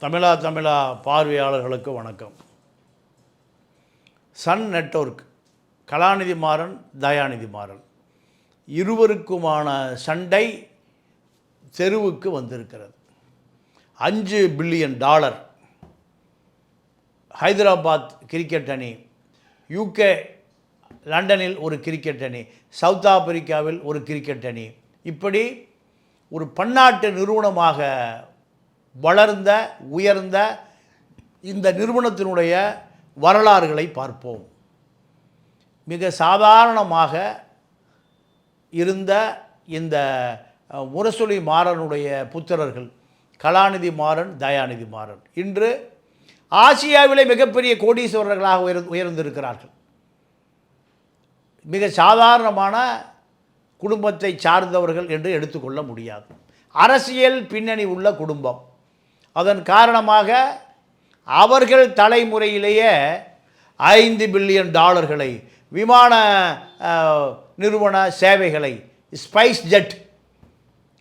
தமிழா தமிழா பார்வையாளர்களுக்கு வணக்கம். Sun network Kalanithi Maran Dayanidhi Maran. இருவருக்குமான சண்டை தெருவுக்கு வந்திருக்கிறது. அஞ்சு பில்லியன் டாலர். ஹைதராபாத் கிரிக்கெட் அணி யூகே லண்டனில் ஒரு கிரிக்கெட் அணி சவுத் ஆப்பிரிக்காவில் ஒரு கிரிக்கெட் அணி. இப்படி ஒரு பன்னாட்டு நிறுவனமாக வளர்ந்த உயர்ந்த இந்த நிறுவனத்தினுடைய வரலாறுகளை பார்ப்போம். மிக சாதாரணமாக இருந்த இந்த முரசொலி மாறனுடைய புத்திரர்கள் கலாநிதி மாறன் தயாநிதி மாறன். இன்று ஆசியாவிலே மிகப்பெரிய கோடீஸ்வரர்களாக உயர் உயர்ந்திருக்கிறார்கள். மிக சாதாரணமான குடும்பத்தை சார்ந்தவர்கள் என்று எடுத்துக்கொள்ள முடியாது. அரசியல் பின்னணி உள்ள குடும்பம். அதன் காரணமாக அவர்கள் தலைமுறையிலேயே ஐந்து பில்லியன் டாலர்களை விமான நிறுவன சேவைகளை ஸ்பைஸ் ஜெட்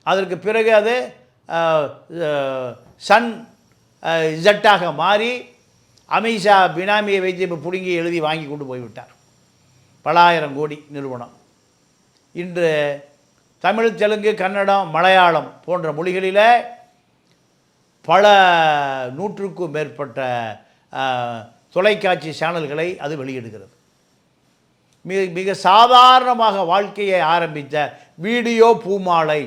அதற்கு பிறகு அது சன் ஜெட்டாக மாறி அமித்ஷா பினாமியை வைத்து இப்போ பிடுங்கி எழுதி வாங்கி கொண்டு போய்விட்டார். பல ஆயிரம் கோடி நிறுவனம். இன்று தமிழ் தெலுங்கு கன்னடம் மலையாளம் போன்ற மொழிகளில் பல நூற்றுக்கும் மேற்பட்ட தொலைக்காட்சி சேனல்களை அது வெளியிடுகிறது. மிக மிக சாதாரணமாக வாழ்க்கையை ஆரம்பித்த வீடியோ பூமாலை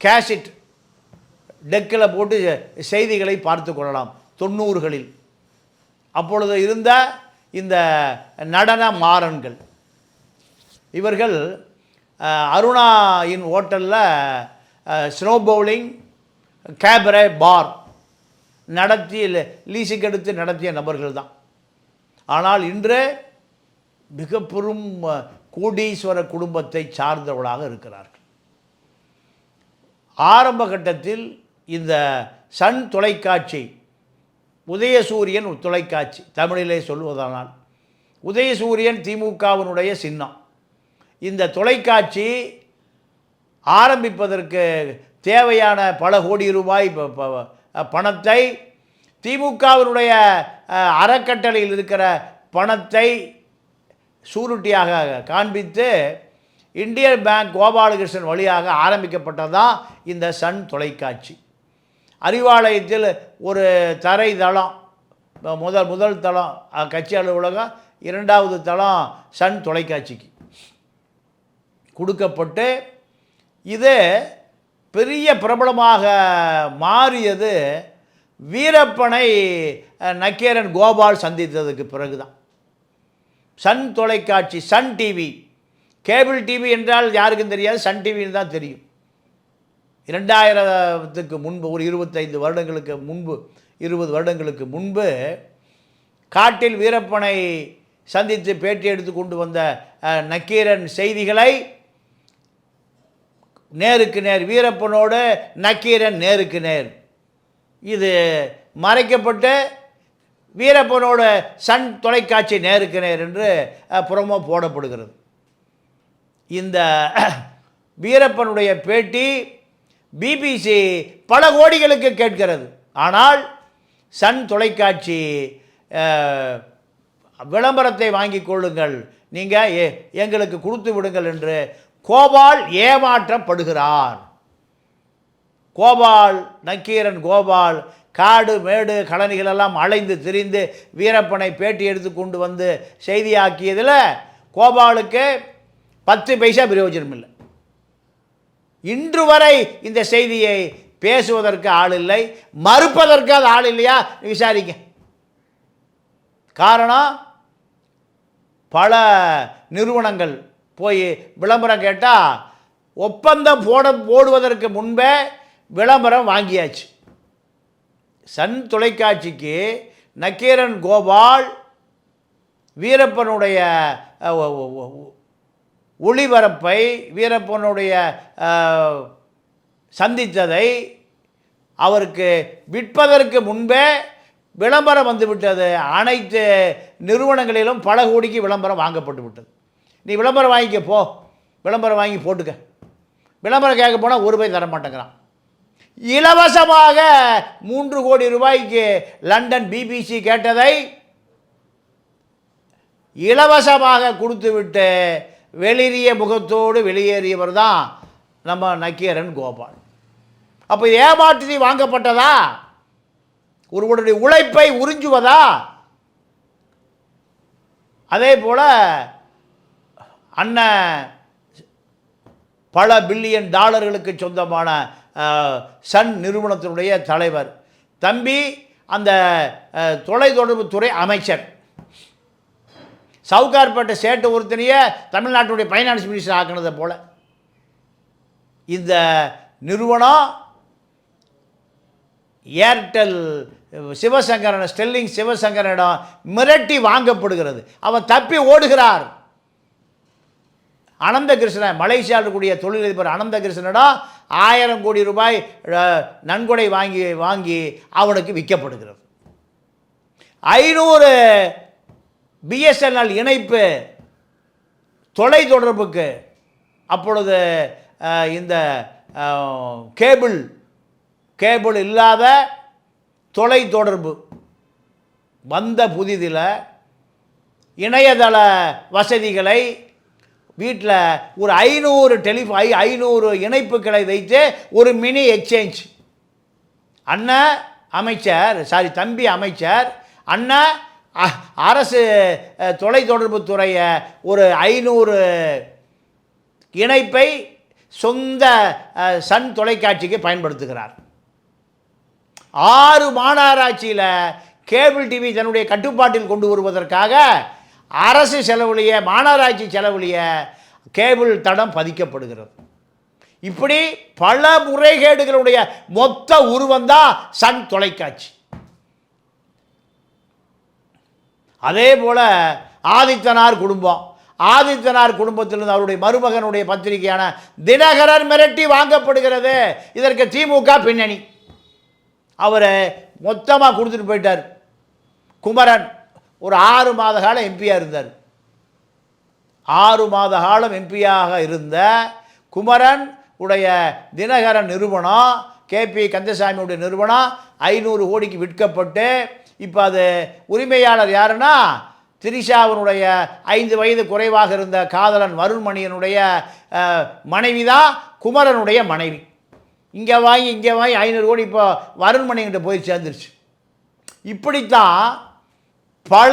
கேசட் டெக்கில் போட்டு செய்திகளை பார்த்து கொள்ளலாம் தொண்ணூறுகளில். அப்பொழுது இருந்த இந்த நடன மாறன்கள். இவர்கள் அருணாயின் ஹோட்டலில் ஸ்னோ பவுலிங் கேபரே பார். நடத்தி லீஸுக்கு எடுத்து நடத்திய நபர்கள் தான். ஆனால் இன்று மிக பெரும் கோடீஸ்வர குடும்பத்தை சார்ந்தவளாக இருக்கிறார்கள். ஆரம்ப கட்டத்தில் இந்த சன் தொலைக்காட்சி உதயசூரியன் ஒரு தொலைக்காட்சி தமிழிலே சொல்வதானால் உதயசூரியன் திமுகவினுடைய சின்னம். இந்த தொலைக்காட்சி ஆரம்பிப்பதற்கு தேவையான பல கோடி ரூபாய் பணத்தை திமுகவினுடைய அறக்கட்டளையில் இருக்கிற பணத்தை சூருட்டியாக காண்பித்து இந்தியன் பேங்க் கோபாலகிருஷ்ணன் வழியாக ஆரம்பிக்கப்பட்டதான் இந்த சன் தொலைக்காட்சி. அறிவாலயத்தில் ஒரு தரை தளம் முதல் முதல் தளம் கட்சி அலுவலகம் இரண்டாவது தளம் சன் தொலைக்காட்சிக்கு கொடுக்கப்பட்டு இது பெரிய பிரபலமாக மாறியது வீரப்பனை நக்கேரன் நக்கீரன் கோபால் சந்தித்ததுக்கு பிறகு தான் சன் தொலைக்காட்சி சன் டிவி கேபிள் டிவி என்றால் யாருக்கும் தெரியாது சன் டிவின்னு தான் தெரியும். இரண்டாயிரத்துக்கு முன்பு ஒரு இருபத்தைந்து வருடங்களுக்கு முன்பு இருபது வருடங்களுக்கு முன்பு காட்டில் வீரப்பனை சந்தித்து பேட்டி எடுத்து கொண்டு வந்த நக்கீரன் செய்திகளை நேருக்கு நேர் வீரப்பனோடு நக்கீரன் நேருக்கு நேர். இது மறைக்கப்பட்டு வீரப்பனோட சன் தொலைக்காட்சி நேருக்கு நேர் என்று புறமோ போடப்படுகிறது. இந்த வீரப்பனுடைய பேட்டி பிபிசி பல கோடிகளுக்கு கேட்கிறது. ஆனால் சன் தொலைக்காட்சி விளம்பரத்தை வாங்கிக் கொள்ளுங்கள். நீங்கள் எங்களுக்கு கொடுத்து விடுங்கள் என்று கோபால் ஏமாற்றப்படுகிறார். கோபால் நக்கீரன் கோபால் காடு மேடு கழனிகளெல்லாம் அலைந்து திரிந்து வீரப்பனை பேட்டி எடுத்து கொண்டு வந்து செய்தியாக்கியதில் கோபாலுக்கு பத்து பைசா பிரயோஜனம் இல்லை. இன்று வரை இந்த செய்தியை பேசுவதற்கு ஆள் இல்லை. மறுப்பதற்கு அது ஆள் இல்லையா? விசாரிங்க. காரணம் பல நிறுவனங்கள் போய் விளம்பரம் கேட்டால் ஒப்பந்தம் போட போடுவதற்கு முன்பே விளம்பரம் வாங்கியாச்சு. சன் தொலைக்காட்சிக்கு நக்கீரன் கோபால் வீரப்பனுடைய ஒளிபரப்பை வீரப்பனுடைய சந்தித்ததை அவருக்கு விற்பதற்கு முன்பே விளம்பரம் வந்துவிட்டது. அனைத்து நிறுவனங்களிலும் பல கோடிக்கு விளம்பரம் வாங்கப்பட்டு விட்டது. நீ விளம்பரம் வாங்கிக்க போ. விளம்பரம் வாங்கி போட்டுக்க. விளம்பரம் கேட்க போனால் ஒரு ரூபாய் தர மாட்டேங்கிறான். இலவசமாக மூன்று கோடி ரூபாய்க்கு லண்டன் பிபிசி கேட்டதை இலவசமாக கொடுத்துவிட்டு வெளிரிய முகத்தோடு வெளியேறியவர் தான் நம்ம நக்கீரன் கோபால். அப்போ ஏமாற்றி வாங்கப்பட்டதா? ஒருவருடைய உழைப்பை உறிஞ்சுவதா? அதே போல் அண்ணன் பல பில்லியன் டாலர்களுக்கு சொந்தமான சன் நிறுவனத்தினுடைய தலைவர். தம்பி அந்த அஹ், தொலைத்தொடர்புத்துறை அமைச்சர். சவுகார்பேட்டை சேட்டு ஒருத்தனையே தமிழ்நாட்டுடைய ஃபைனான்ஸ் மினிஸ்டர் ஆக்கினதை போல். இந்த நிறுவனம் ஏர்டெல் சிவசங்கரன் ஸ்டெல்லிங் சிவசங்கரனிடம் மிரட்டி வாங்கப்படுகிறது. அவன் தப்பி ஓடுகிறார். அனந்த கிருஷ்ணன் மலேசியாவில் இருக்கக்கூடிய தொழிலதிபர் அனந்த கிருஷ்ணனிடம் ஆயிரம் கோடி ரூபாய் நன்கொடை வாங்கி வாங்கி அவனுக்கு விற்கப்படுகிறது. ஐநூறு பிஎஸ்என்எல் இணைப்பு தொலை தொடர்புக்கு அப்பொழுது இந்த கேபிள் கேபிள் இல்லாத தொலை தொடர்பு வந்த புதிதில் இணையதள வசதிகளை வீட்டில் ஒரு ஐநூறு டெலிஃபோ ஐ ஐநூறு இணைப்புகளை வைத்து ஒரு மினி எக்ஸ்சேஞ்ச். அண்ணன் அமைச்சர் சாரி தம்பி அமைச்சர் அண்ணன் அ- அரசு தொலைத்தொடர்புத்துறையை ஒரு ஐநூறு இணைப்பை சொந்த சன் தொலைக்காட்சிக்கு பயன்படுத்துகிறார். ஆறு மாநகராட்சியில் கேபிள் டிவி தன்னுடைய கட்டுப்பாட்டில் கொண்டு வருவதற்காக அரசு செலவுலைய மாநகராட்சி செலவுலைய கேபிள் தடம் பதிக்கப்படுகிறது. இப்படி பல முறைகேடுகளுடைய மொத்த உருவம்தான் சன் தொலைக்காட்சி. அதே போல் ஆதித்தனார் குடும்பம். ஆதித்தனார் குடும்பத்திலிருந்து அவருடைய மருமகனுடைய பத்திரிகையான தினகரன் மிரட்டி வாங்கப்படுகிறது. இதற்கு திமுக பின்னணி. அவரை மொத்தமாக கொடுத்துட்டு போயிட்டார். குமரன். ஒரு ஆறு மாத காலம் எம்பியாக இருந்தார். ஆறு மாத காலம் எம்பியாக இருந்த குமரன் உடைய தினகரன் நிறுவனம் கேபி கந்தசாமியுடைய நிறுவனம் ஐநூறு கோடிக்கு விற்கப்பட்டு இப்போ அது உரிமையாளர் யாருன்னா திரிஷாவினுடைய ஐந்து வயது குறைவாக இருந்த காதலன் வருண்மணியனுடைய மனைவி தான் குமரனுடைய மனைவி. இங்கே வாங்கி இங்கே வாங்கி ஐநூறு கோடி இப்போ வருண்மணிகிட்ட போய் சேர்ந்துருச்சு. இப்படித்தான் பல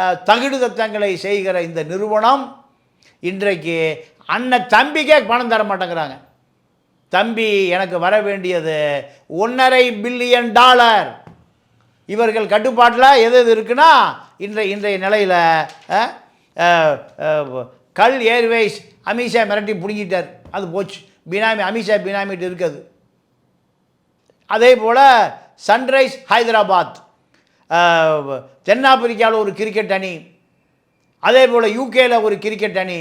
அஹ், தகுடு தத்தங்களை செய்கிற இந்த நிறுவனம் இன்றைக்கு அண்ணன் தம்பிக்கே பணம் தர மாட்டேங்கிறாங்க. தம்பி எனக்கு வர வேண்டியது ஒன்றரை பில்லியன் டாலர். இவர்கள் கட்டுப்பாட்டில் எது எது இருக்குன்னா இன்றைய இன்றைய நிலையில் கல் ஏர்வேஸ் அமித்ஷா மிரட்டி பிடுங்கிட்டார். அது போச்சு. பினாமி அமித்ஷா பினாமிட்டு இருக்குது. அதே போல் சன்ரைஸ் ஹைதராபாத். தென்னாப்பிரிக்காவில் ஒரு கிரிக்கெட் அணி அதே போல் யூகேயில் ஒரு கிரிக்கெட் அணி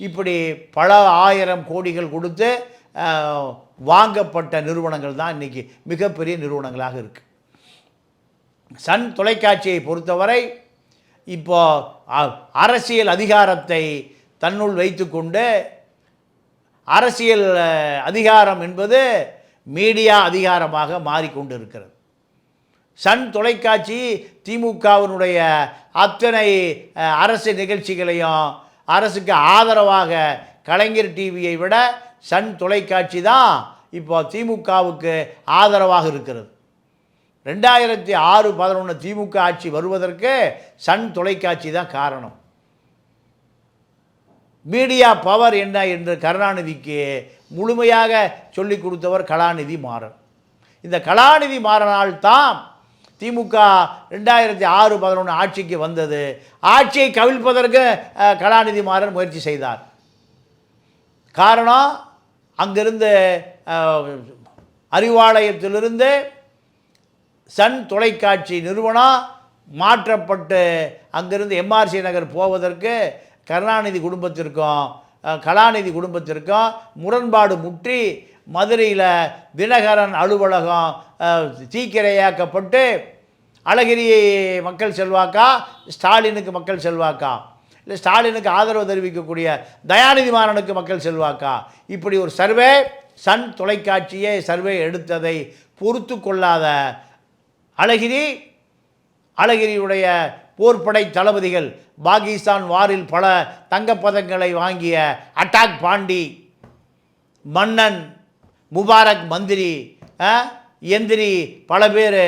இப்படி பல ஆயிரம் கோடிகள் கொடுத்து வாங்கப்பட்ட நிறுவனங்கள் தான் இன்றைக்கி மிகப்பெரிய நிறுவனங்களாக இருக்குது சன் தொலைக்காட்சியை பொறுத்தவரை இப்போ அ- அரசியல் அதிகாரத்தை தன்னுள் வைத்துக்கொண்டு அரசியல் அதிகாரம் என்பது மீடியா அதிகாரமாக மாறிக்கொண்டு இருக்கிறது சன் தொலைக்காட்சி திமுகவினுடைய அத்தனை அரசு நிகழ்ச்சிகளையும் அரசுக்கு ஆதரவாக கலைஞர் டிவியை விட சன் தொலைக்காட்சி தான் இப்போ திமுகவுக்கு ஆதரவாக இருக்கிறது. ரெண்டாயிரத்தி ஆறு பதினொன்று திமுக ஆட்சி வருவதற்கு சன் தொலைக்காட்சி தான் காரணம். மீடியா பவர் என்ன என்று கருணாநிதிக்கு முழுமையாக சொல்லிக் கொடுத்தவர் கலாநிதி மாறன். இந்த கலாநிதி மாறனால் தான் திமுக ரெண்டாயிரத்தி ஆறு பதினொன்று ஆட்சிக்கு வந்தது. ஆட்சியை கவிழ்ப்பதற்கு கலாநிதி மாறன் முயற்சி செய்தார். காரணம் அங்கிருந்து அறிவாலயத்திலிருந்து சன் தொலைக்காட்சி நிறுவனம் மாற்றப்பட்டு அங்கிருந்து எம்ஆர்சி நகர் போவதற்கு கருணாநிதி குடும்பத்திற்கும் கலாநிதி குடும்பத்திற்கும் முரண்பாடு முற்றி மதுரையில் தினகரன் அலுவலகம் சீக்கிரையாக்கப்பட்டு அழகிரி மக்கள் செல்வாக்கா ஸ்டாலினுக்கு மக்கள் செல்வாக்கா? இல்லை ஸ்டாலினுக்கு ஆதரவு தெரிவிக்கக்கூடிய தயாநிதி மாறனுக்கு மக்கள் செல்வாக்கா? இப்படி ஒரு சர்வே சன் தொலைக்காட்சியே சர்வே எடுத்ததை பொறுத்து கொள்ளாத அழகிரி அழகிரியுடைய போர்படை தளபதிகள் பாகிஸ்தான் வாரில் பல தங்கப்பதங்களை வாங்கிய அட்டாக் பாண்டி மன்னன் முபாரக் மந்திரி எந்திரி பல பேர்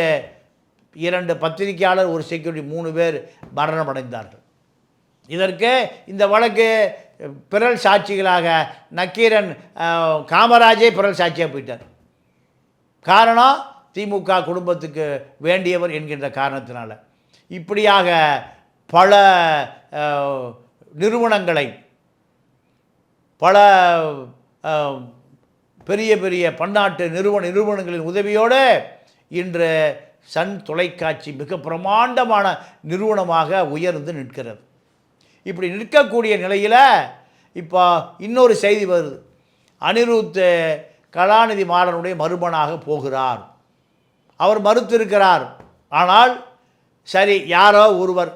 இரண்டு பத்திரிகையாளர் ஒரு செக்யூரிட்டி மூணு பேர் மரணமடைந்தார்கள். இதற்கு இந்த வழக்கு பிறல் சாட்சிகளாக நக்கீரன் காமராஜே பிறல் சாட்சியாக போயிட்டார். காரணம் திமுக குடும்பத்துக்கு வேண்டியவர் என்கின்ற காரணத்தினால. இப்படியாக பல நிறுவனங்களை பல பெரிய பெரிய பன்னாட்டு நிறுவன நிறுவனங்களின் உதவியோடு இன்று சன் தொலைக்காட்சி மிக பிரமாண்டமான நிறுவனமாக உயர்ந்து நிற்கிறது. இப்படி நிற்கக்கூடிய நிலையில் இப்போ இன்னொரு செய்தி வருது. அனிருத் கலாநிதி மாறனுடைய மருமனாக போகிறார். அவர் மறுத்திருக்கிறார். ஆனால் சரி யாரோ ஒருவர்.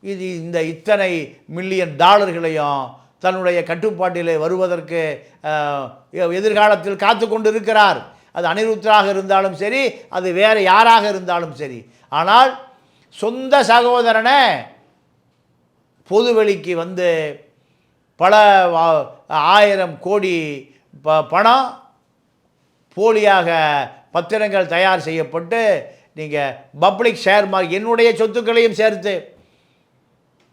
இது இந்த இத்தனை மில்லியன் டாலர்களையும் தன்னுடைய கட்டுப்பாட்டிலே வருவதற்கு எதிர்காலத்தில் காத்து கொண்டு இருக்கிறார் அது அனிருத்தராக இருந்தாலும் சரி அது வேறு யாராக இருந்தாலும் சரி. ஆனால் சொந்த சகோதரனை பொதுவெளிக்கு வந்து பல வா- ஆயிரம் கோடி ப பணம் போலியாக பத்திரங்கள் தயார் செய்யப்பட்டு நீங்கள் பப்ளிக் ஷேர் மார்க் என்னுடைய சொத்துக்களையும் சேர்த்து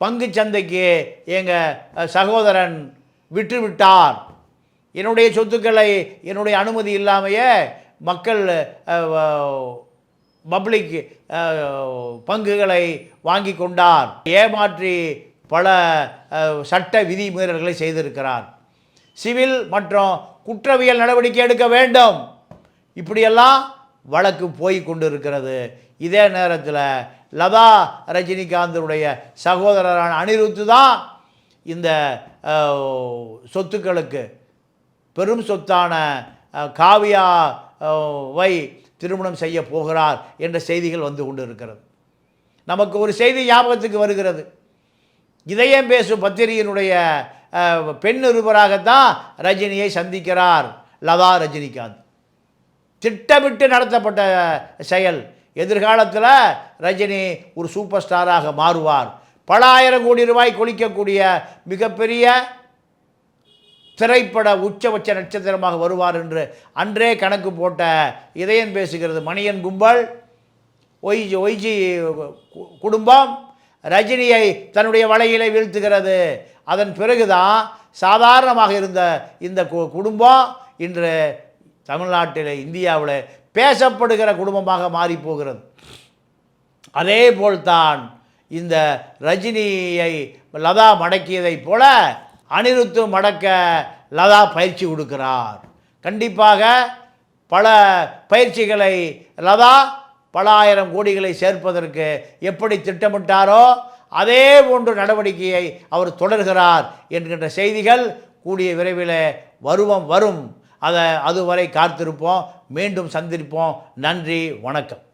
பங்கு சந்தைக்கு எங்கள் சகோதரன் விட்டுவிட்டார். என்னுடைய சொத்துக்களை என்னுடைய அனுமதி இல்லாமையே மக்கள் பப்ளிக் பங்குகளை வாங்கி கொண்டார். ஏமாற்றி பல சட்ட விதிமீறல்களை செய்திருக்கிறார். சிவில் மற்றும் குற்றவியல் நடவடிக்கை எடுக்க வேண்டும். இப்படியெல்லாம் வழக்கு போய் கொண்டிருக்கிறது. இதே நேரத்தில் லதா ரஜினிகாந்தனுடைய சகோதரரான அனிருத்து தான் இந்த சொத்துக்களுக்கு பெரும் சொத்தான காவியா வை திருமணம் செய்ய போகிறார் என்ற செய்திகள் வந்து கொண்டு இருக்கிறது நமக்கு ஒரு செய்தி ஞாபகத்துக்கு வருகிறது. இதயம் பேசும் பத்திரிகையினுடைய பெண் நிருபராகத்தான் ரஜினியை சந்திக்கிறார் லதா ரஜினிகாந்த். திட்டமிட்டு நடத்தப்பட்ட செயல். எதிர்காலத்தில் ரஜினி ஒரு சூப்பர் ஸ்டாராக மாறுவார். பல ஆயிரம் கோடி ரூபாய் கொளிக்கக்கூடிய மிகப்பெரிய திரைப்பட உச்சபட்ச நட்சத்திரமாக வருவார் என்று அன்றே கணக்கு போட்ட இதயம் பேசுகிறது மணியன் கும்பல். ஒய்ஜி ஒய்ஜி குடும்பம். ரஜினியை தன்னுடைய வலையிலே வீழ்த்துகிறது. அதன் பிறகுதான் சாதாரணமாக இருந்த இந்த கு- குடும்பம் இன்று தமிழ்நாட்டில் இந்தியாவில் பேசப்படுகிற குடும்பமாக மாறி போகிறது அதே போல்தான் இந்த ரஜினியை லதா மடக்கியதைப் போல அனிருத்து மடக்க லதா பயிற்சி கொடுக்கிறார். கண்டிப்பாக பல பயிற்சிகளை லதா பல ஆயிரம் கோடிகளை சேர்ப்பதற்கு எப்படி திட்டமிட்டாரோ அதே போன்ற நடவடிக்கையை அவர் தொடர்கிறார் என்கின்ற செய்திகள் கூடிய விரைவில் வருவம் வரும். அதை அதுவரை காத்திருப்போம். மீண்டும் சந்திப்போம். நன்றி வணக்கம்.